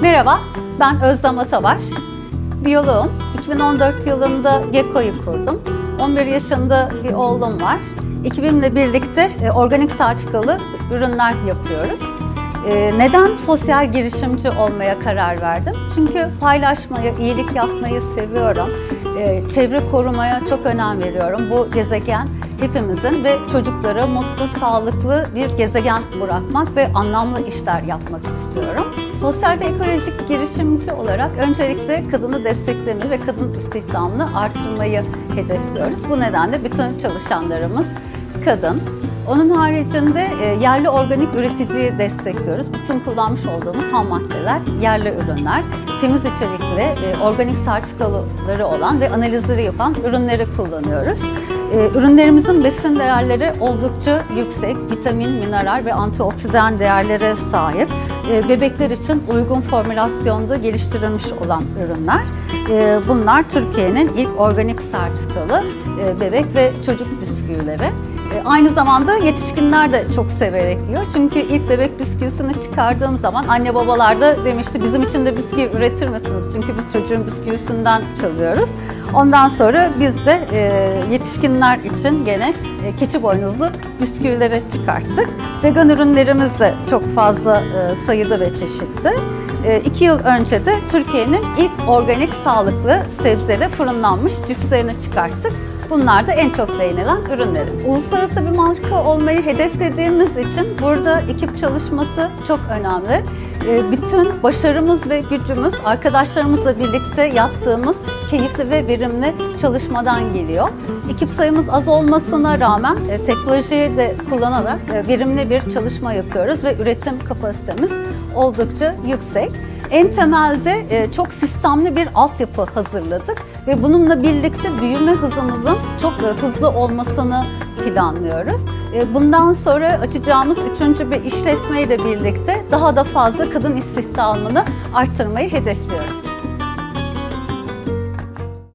Merhaba, ben Özlem Atabaş. Biyoloğum. 2014 yılında Gekko'yu kurdum. 11 yaşında bir oğlum var. Ekibimle birlikte e, organik sertifikalı ürünler yapıyoruz. E, Neden sosyal girişimci olmaya karar verdim? Çünkü paylaşmayı, iyilik yapmayı seviyorum. E, Çevre korumaya çok önem veriyorum. Bu gezegen hepimizin ve çocuklara mutlu, sağlıklı bir gezegen bırakmak ve anlamlı işler yapmak istiyorum. Sosyal ve ekolojik girişimci olarak öncelikle kadını desteklemeyi ve kadın istihdamını artırmayı hedefliyoruz. Bu nedenle bütün çalışanlarımız kadın. Onun haricinde e, yerli organik üreticiyi destekliyoruz. Bütün kullanmış olduğumuz ham maddeler yerli ürünler. Temiz içerikli, e, organik sertifikaları olan ve analizleri yapan ürünleri kullanıyoruz. E, Ürünlerimizin besin değerleri oldukça yüksek. Vitamin, mineral ve antioksidan değerlere sahip. Bebekler için uygun formülasyonda geliştirilmiş olan ürünler. Bunlar Türkiye'nin ilk organik sertifikalı bebek ve çocuk bisküvileri. E, Aynı zamanda yetişkinler de çok severek yiyor. Çünkü ilk bebek bisküvisini çıkardığım zaman anne babalar da demişti bizim için de bisküvi üretir misiniz? Çünkü biz çocuğun bisküvisinden çalıyoruz. Ondan sonra biz de e, yetişkinler için gene e, keçi boynuzlu bisküvileri çıkarttık. Vegan ürünlerimiz de çok fazla sayıda ve çeşitli. İki yıl önce de Türkiye'nin ilk organik sağlıklı sebzeli fırınlanmış cipslerini çıkarttık. Bunlar da en çok beğenilen ürünlerim. Uluslararası bir marka olmayı hedeflediğimiz için burada ekip çalışması çok önemli. Ee, Bütün başarımız ve gücümüz arkadaşlarımızla birlikte yaptığımız keyifli ve verimli çalışmadan geliyor. Ekip sayımız az olmasına rağmen e, teknolojiyi de kullanarak e, verimli bir çalışma yapıyoruz ve üretim kapasitemiz oldukça yüksek. En temelde e, çok sistemli bir altyapı hazırladık ve bununla birlikte büyüme hızımızın çok hızlı olmasını planlıyoruz. E, Bundan sonra açacağımız üçüncü bir işletmeyle birlikte daha da fazla kadın istihdamını arttırmayı hedefliyoruz.